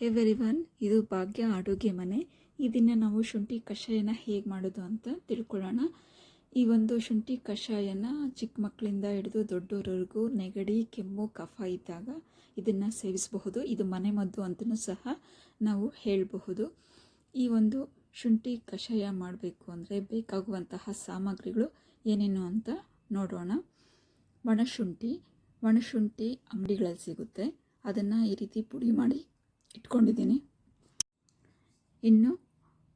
Every one ಇದು ಭಾಗ್ಯ ಅಡುಗೆ ಮನೆ. ಇದನ್ನು ದಿನ ನಾವು ಶುಂಠಿ ಕಷಾಯನ ಹೇಗೆ ಮಾಡೋದು ಅಂತ ತಿಳ್ಕೊಳ್ಳೋಣ. ಈ ಒಂದು ಶುಂಠಿ ಕಷಾಯನ ಚಿಕ್ಕ ಮಕ್ಕಳಿಂದ ಹಿಡಿದು ದೊಡ್ಡವರವರೆಗೂ ನೆಗಡಿ, ಕೆಮ್ಮು, ಕಫ ಇದ್ದಾಗ ಇದನ್ನು ಸೇವಿಸಬಹುದು. ಇದು ಮನೆ ಮದ್ದು ಅಂತಲೂ ಸಹ ನಾವು ಹೇಳಬಹುದು. ಈ ಒಂದು ಶುಂಠಿ ಕಷಾಯ ಮಾಡಬೇಕು ಅಂದರೆ ಬೇಕಾಗುವಂತಹ ಸಾಮಗ್ರಿಗಳು ಏನೇನು ಅಂತ ನೋಡೋಣ. ಒಣಶುಂಠಿ ಒಣಶುಂಠಿ ಅಂಗಡಿಗಳಲ್ಲಿ ಸಿಗುತ್ತೆ. ಅದನ್ನು ಈ ರೀತಿ ಪುಡಿ ಮಾಡಿ ಇಟ್ಕೊಂಡಿದ್ದೀನಿ. ಇನ್ನು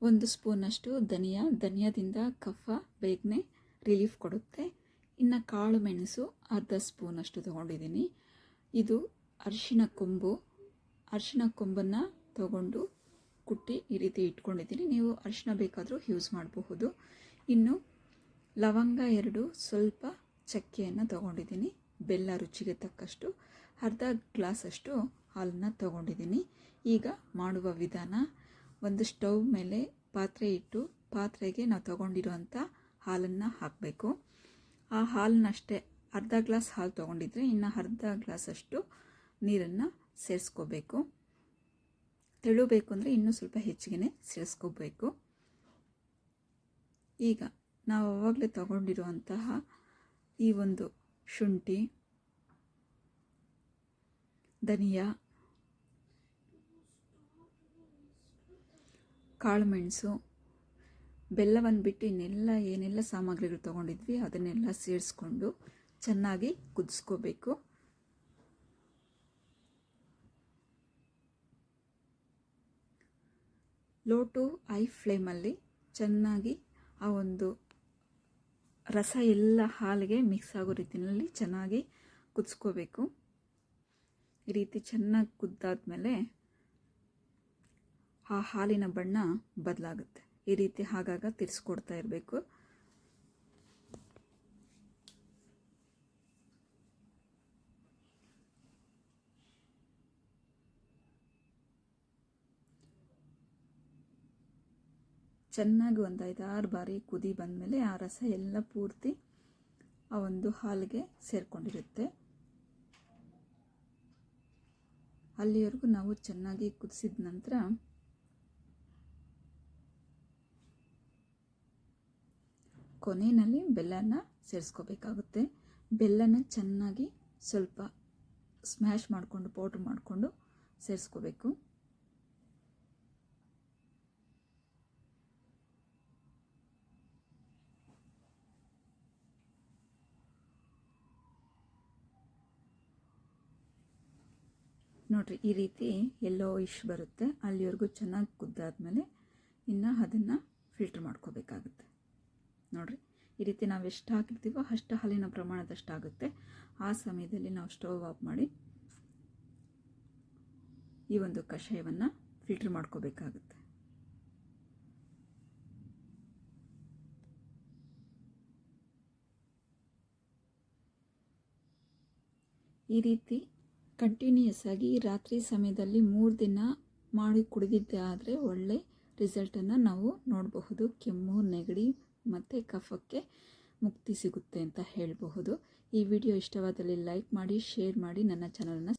ಒಂದು ಸ್ಪೂನಷ್ಟು ಧನಿಯಾ. ಧನಿಯಾದಿಂದ ಕಫ, ಬೇಗನೆ ರಿಲೀಫ್ ಕೊಡುತ್ತೆ. ಇನ್ನು ಕಾಳು ಮೆಣಸು ಅರ್ಧ ಸ್ಪೂನಷ್ಟು ತೊಗೊಂಡಿದ್ದೀನಿ. ಇದು ಅರಿಶಿನ ಕೊಂಬು. ಅರಿಶಿನ ಕೊಂಬನ್ನು ತಗೊಂಡು ಕುಟ್ಟಿ ಈ ರೀತಿ ಇಟ್ಕೊಂಡಿದ್ದೀನಿ. ನೀವು ಅರಿಶಿನ ಬೇಕಾದರೂ ಯೂಸ್ ಮಾಡಬಹುದು. ಇನ್ನು ಲವಂಗ ಎರಡು ಸ್ವಲ್ಪ ಚಕ್ಕೆಯನ್ನು ತೊಗೊಂಡಿದ್ದೀನಿ. ಬೆಲ್ಲ ರುಚಿಗೆ ತಕ್ಕಷ್ಟು. ಅರ್ಧ ಗ್ಲಾಸಷ್ಟು ಹಾಲನ್ನು ತಗೊಂಡಿದ್ದೀನಿ. ಈಗ ಮಾಡುವ ವಿಧಾನ, ಒಂದು ಸ್ಟವ್ ಮೇಲೆ ಪಾತ್ರೆ ಇಟ್ಟು ಪಾತ್ರೆಗೆ ನಾವು ತಗೊಂಡಿರುವಂಥ ಹಾಲನ್ನು ಹಾಕಬೇಕು. ಆ ಹಾಲನ್ನಷ್ಟೇ ಅರ್ಧ ಗ್ಲಾಸ್ ಹಾಲು ತೊಗೊಂಡಿದ್ರೆ ಇನ್ನು ಅರ್ಧ ಗ್ಲಾಸಷ್ಟು ನೀರನ್ನು ಸೇರಿಸ್ಕೋಬೇಕು. ತೆಳುಬೇಕು ಅಂದರೆ ಇನ್ನೂ ಸ್ವಲ್ಪ ಹೆಚ್ಚಿಗೆ ಸೇರಿಸ್ಕೋಬೇಕು. ಈಗ ನಾವು ಆವಾಗಲೇ ತಗೊಂಡಿರುವಂತಹ ಈ ಒಂದು ಶುಂಠಿ ಧನಿಯಾ ಕಾಳುಮೆಣಸು ಬೆಲ್ಲವನ್ನು ಬಿಟ್ಟು ಇನ್ನೆಲ್ಲ ಏನೆಲ್ಲ ಸಾಮಗ್ರಿಗಳು ತೊಗೊಂಡಿದ್ವಿ, ಅದನ್ನೆಲ್ಲ ಸೇರಿಸ್ಕೊಂಡು ಚೆನ್ನಾಗಿ ಕುದಿಸ್ಕೋಬೇಕು. ಲೋ ಟು ಐ ಫ್ಲೇಮಲ್ಲಿ ಚೆನ್ನಾಗಿ ಆ ಒಂದು ರಸ ಎಲ್ಲ ಹಾಲಿಗೆ ಮಿಕ್ಸ್ ಆಗೋ ರೀತಿಯಲ್ಲಿ ಚೆನ್ನಾಗಿ ಕುದಿಸ್ಕೋಬೇಕು. ಈ ರೀತಿ ಚೆನ್ನಾಗಿ ಕುದ್ದಾದ್ಮೇಲೆ ಆ ಹಾಲಿನ ಬಣ್ಣ ಬದಲಾಗುತ್ತೆ. ಈ ರೀತಿ ಆಗಾಗ ತಿರ್ಸ್ಕೊಡ್ತಾ ಇರಬೇಕು. ಚೆನ್ನಾಗಿ ಒಂದು ಐದಾರು ಬಾರಿ ಕುದಿ ಬಂದಮೇಲೆ ಆ ರಸ ಎಲ್ಲ ಪೂರ್ತಿ ಆ ಒಂದು ಹಾಲಿಗೆ ಸೇರಿಕೊಂಡಿರುತ್ತೆ. ಅಲ್ಲಿವರೆಗೂ ನಾವು ಚೆನ್ನಾಗಿ ಕುದಿಸಿದ ನಂತರ ಕೊನೆಯಲ್ಲಿ ಬೆಲ್ಲನ ಸೇರಿಸ್ಕೋಬೇಕಾಗುತ್ತೆ. ಬೆಲ್ಲನ ಚೆನ್ನಾಗಿ ಸ್ವಲ್ಪ ಸ್ಮ್ಯಾಶ್ ಮಾಡಿಕೊಂಡು ಪೌಡ್ರ್ ಮಾಡಿಕೊಂಡು ಸೇರಿಸ್ಕೋಬೇಕು. ನೋಡಿರಿ, ಈ ರೀತಿ ಎಲ್ಲೋ ಇಶ್ ಬರುತ್ತೆ, ಅಲ್ಲಿವರೆಗೂ ಚೆನ್ನಾಗಿ ಕುದ್ದಾದ್ಮೇಲೆ ಇನ್ನು ಅದನ್ನು ಫಿಲ್ಟ್ರ್ ಮಾಡ್ಕೋಬೇಕಾಗುತ್ತೆ. ನೋಡಿರಿ, ಈ ರೀತಿ ನಾವು ಎಷ್ಟು ಹಾಕಿರ್ತೀವೋ ಅಷ್ಟು ಹಾಲಿನ ಪ್ರಮಾಣದಷ್ಟು ಆಗುತ್ತೆ. ಆ ಸಮಯದಲ್ಲಿ ನಾವು ಸ್ಟವ್ ಆಫ್ ಮಾಡಿ ಈ ಒಂದು ಕಷಾಯವನ್ನು ಫಿಲ್ಟ್ರ್ ಮಾಡ್ಕೋಬೇಕಾಗುತ್ತೆ. ಈ ರೀತಿ ಕಂಟಿನ್ಯೂಯಸ್ ಆಗಿ ರಾತ್ರಿ ಸಮಯದಲ್ಲಿ ಮೂರು ದಿನ ಮಾಡಿ ಕುಡಿದಿದ್ದೆ ಆದರೆ ಒಳ್ಳೆ ರಿಸಲ್ಟನ್ನು ನಾವು ನೋಡಬಹುದು. ಕೆಮ್ಮು, ನೆಗಡಿ ಮತ್ತು ಕಫಕ್ಕೆ ಮುಕ್ತಿ ಸಿಗುತ್ತೆ ಅಂತ ಹೇಳಬಹುದು. ಈ ವಿಡಿಯೋ ಇಷ್ಟವಾದಲ್ಲಿ ಲೈಕ್ ಮಾಡಿ ಶೇರ್ ಮಾಡಿ ನನ್ನ ಚಾನಲನ್ನು